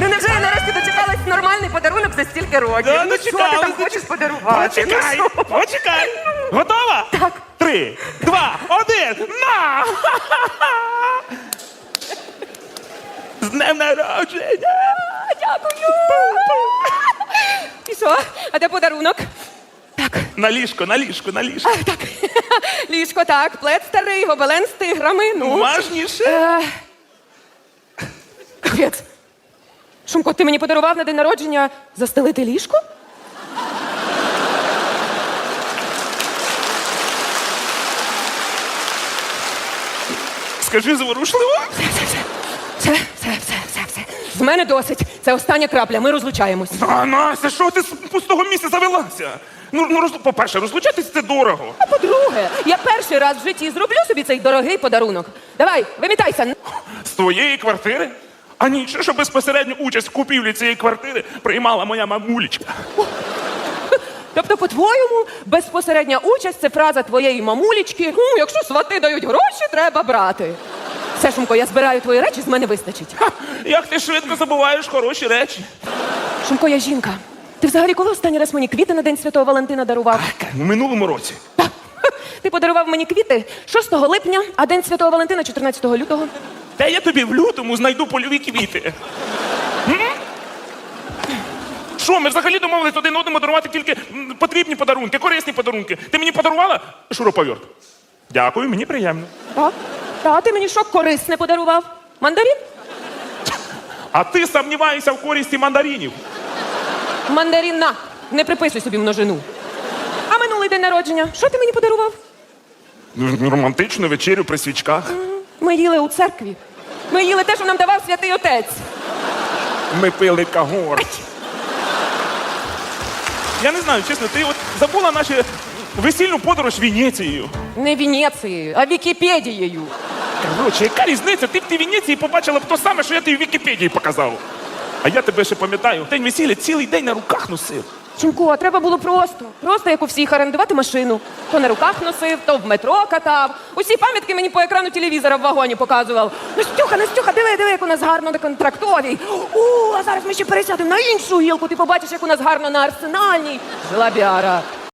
Ну невже я нарешті дочекалась нормальний подарунок за стільки років? Да, ну що ти дочекалась, там хочеш подарувати? Почекай, Ну, що? почекай. Готова? Так. Три, два, один, на! З днем народження! Дякую. І що? А де подарунок? Так, На ліжко, на ліжко, на ліжко. а, так. Ліжко, так, плед старий, гобелен з тиграми. Ну. Уважніше. Е, Капець. Шумко, ти мені подарував на день народження застелити ліжко? Скажи зворушливо. Все, все, все, все, все, все, все. З мене досить. Це остання крапля. Ми розлучаємось. А, Настя, що ти з пустого місця завелася? Ну, ну роз- по-перше, розлучатись це дорого. А по-друге, я перший раз в житті зроблю собі цей дорогий подарунок. Давай, вимітайся. З твоєї квартири? А ні, що безпосередню участь в купівлі цієї квартири приймала моя мамулечка. Тобто, по-твоєму, безпосередня участь це фраза твоєї мамулічки. «Хм, якщо свати дають гроші, треба брати. Все, Шумко, я збираю твої речі, з мене вистачить. Ха, як ти швидко забуваєш хороші речі. Шумко, я жінка. Ти взагалі коли останній раз мені квіти на День Святого Валентина дарував? У минулому році. Ти подарував мені квіти 6 липня, а День Святого Валентина 14 лютого. Та я тобі в лютому знайду польові квіти. Що, ми взагалі домовились один одному дарувати тільки потрібні подарунки, корисні подарунки. Ти мені подарувала шуруповерт? Дякую, мені приємно. Так? Та ти мені що корисне подарував? Мандарин? А ти сумніваєшся в користі мандаринів. Мандарин на. Не приписуй собі множину. А минулий день народження, що ти мені подарував? Ну, Романтичну вечерю при свічках. Ми їли у церкві. Ми їли те, що нам давав святий отець. Ми пили кагор. Я не знаю, чесно, ти от забула нашу весільну подорож Венецією. Не Венецією, а Вікіпедією. Короче, яка різниця? Ти б ти в Венеції побачила б то саме, що я тобі в Вікіпедії показав. А я тебе ще пам'ятаю, день весілля цілий день на руках носив. Чумко, треба було просто. Просто як у всіх орендувати машину. То на руках носив, то в метро катав. Усі пам'ятки мені по екрану телевізора в вагоні показував. Настюха, Настюха, диви, диви, як у нас гарно на контрактовій. О, а зараз ми ще пересядемо на іншу гілку. Ти побачиш, як у нас гарно на арсенальній. Жила біара.